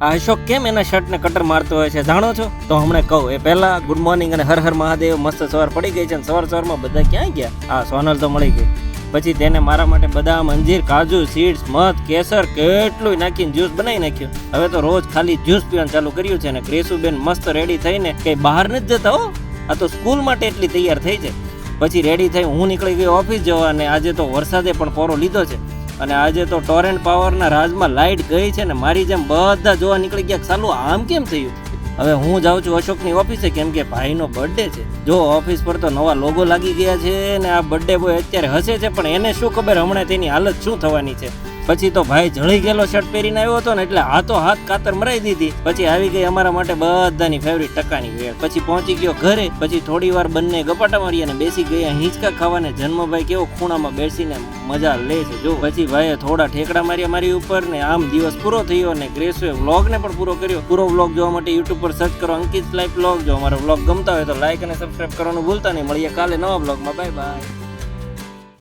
આ અશોક કેમ એના શર્ટને કટર મારતો હોય છે, જાણો છો? તો હમણાં કહું, એ પહેલા ગુડ મોર્નિંગ અને હર હર મહાદેવ મસ્ત સવાર પડી ગઈ છે અને સવાર સવારમાં બધા ક્યાં ગયા? આ સોનલ તો મળી ગઈ. પછી તેને મારા માટે બદામ, અંજીર, કાજુ સીડ્સ મધ, કેસર કેટલું નાખીને જ્યુસ બનાવી નાખ્યું. હવે તો રોજ ખાલી જ્યુસ પીવાનું ચાલુ કર્યું છે અને ક્રેસુબેન મસ્ત રેડી થઈને કઈ બહાર નથી જતા હો. આ તો સ્કૂલ માટે એટલી તૈયાર થઈ છે. પછી રેડી થઈ હું નીકળી ગયો ઓફિસ જવા અને આજે તો વરસાદે પણ પોરો લીધો છે. અને આજે તો ટોરેન્ટ પાવરના રાજમાં લાઇટ ગઈ છે ને મારી જેમ બધા જોવા નીકળી ગયા કે આમ કેમ થયું? હવે હું જાઉં છું અશોકની ઓફિસે કેમ કે ભાઈનો બર્થડે છે. જો ઓફિસ પર તો નવા લોગો લાગી ગયા છે ને આ બર્થડે બોય અત્યારે હસે છે, પણ એને શું ખબર હમણાં તેની હાલત શું થવાની છે? પછી તો ભાઈ જળી ગયેલો શર્ટ પહેરીને આવ્યો હતો ને એટલે હાથો હાથ કાતર મરાઈ દીધી. પછી આવી ગઈ અમારા માટે બધાની ફેવરિટ ટકાની વેળ. પછી પહોંચી ગયો ઘરે. પછી થોડી વાર બંને ગપાટા મારી અને બેસી ગયા હિંચકા ખાવાને જન્મભાઈ કેવો ખૂણામાં બેસીને મજા લે છે. જો પછી ભાઈએ થોડા ઠેકડા માર્યા મારી ઉપર ને આમ દિવસ પૂરો થયો અને ગ્રેસવે વ્લોગને પણ પૂરો કર્યો. પૂરો વ્લોગ જોવા માટે યુટ્યુબ પર સર્ચ કરો અંકિત લાઈફ વ્લોગ જો અમારો વ્લોગ ગમતા હોય તો લાઈક અને સબસ્ક્રાઈબ કરવાનું ભૂલતા નહીં. મળીએ કાલે નવા વ્લોગમાં. Bye bye